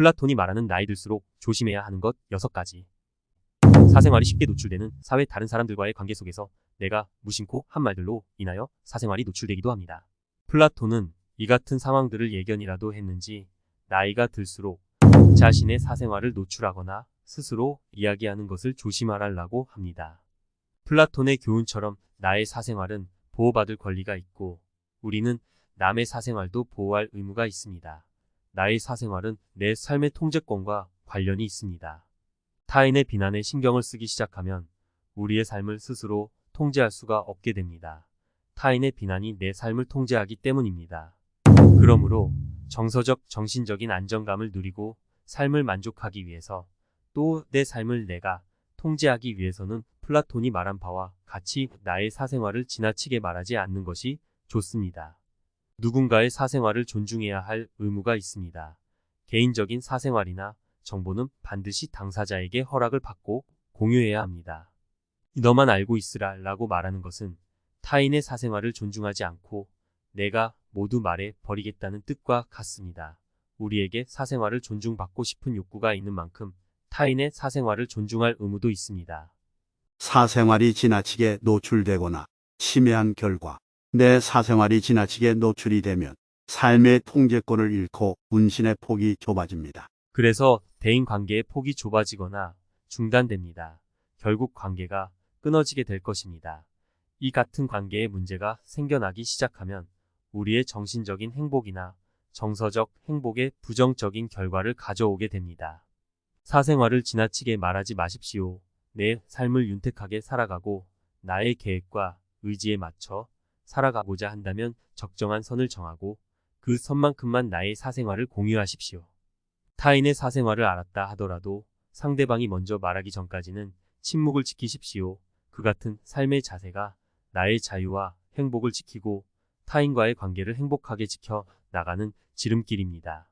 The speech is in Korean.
플라톤이 말하는 나이 들수록 조심해야 하는 것 6가지. 사생활이 쉽게 노출되는 사회 다른 사람들과의 관계 속에서 내가 무심코 한 말들로 인하여 사생활이 노출되기도 합니다. 플라톤은 이 같은 상황들을 예견이라도 했는지 나이가 들수록 자신의 사생활을 노출하거나 스스로 이야기하는 것을 조심하라고 합니다. 플라톤의 교훈처럼 나의 사생활은 보호받을 권리가 있고 우리는 남의 사생활도 보호할 의무가 있습니다. 나의 사생활은 내 삶의 통제권과 관련이 있습니다. 타인의 비난에 신경을 쓰기 시작하면 우리의 삶을 스스로 통제할 수가 없게 됩니다. 타인의 비난이 내 삶을 통제하기 때문입니다. 그러므로 정서적, 정신적인 안정감을 누리고 삶을 만족하기 위해서 또 내 삶을 내가 통제하기 위해서는 플라톤이 말한 바와 같이 나의 사생활을 지나치게 말하지 않는 것이 좋습니다. 누군가의 사생활을 존중해야 할 의무가 있습니다. 개인적인 사생활이나 정보는 반드시 당사자에게 허락을 받고 공유해야 합니다. 너만 알고 있으라 라고 말하는 것은 타인의 사생활을 존중하지 않고 내가 모두 말해 버리겠다는 뜻과 같습니다. 우리에게 사생활을 존중받고 싶은 욕구가 있는 만큼 타인의 사생활을 존중할 의무도 있습니다. 사생활이 지나치게 노출되거나 침해한 결과 내 사생활이 지나치게 노출이 되면 삶의 통제권을 잃고 분신의 폭이 좁아집니다. 그래서 대인 관계의 폭이 좁아지거나 중단됩니다. 결국 관계가 끊어지게 될 것입니다. 이 같은 관계에 문제가 생겨나기 시작하면 우리의 정신적인 행복이나 정서적 행복에 부정적인 결과를 가져오게 됩니다. 사생활을 지나치게 말하지 마십시오. 내 삶을 윤택하게 살아가고 나의 계획과 의지에 맞춰 살아가고자 한다면 적정한 선을 정하고 그 선만큼만 나의 사생활을 공유하십시오. 타인의 사생활을 알았다 하더라도 상대방이 먼저 말하기 전까지는 침묵을 지키십시오. 그 같은 삶의 자세가 나의 자유와 행복을 지키고 타인과의 관계를 행복하게 지켜 나가는 지름길입니다.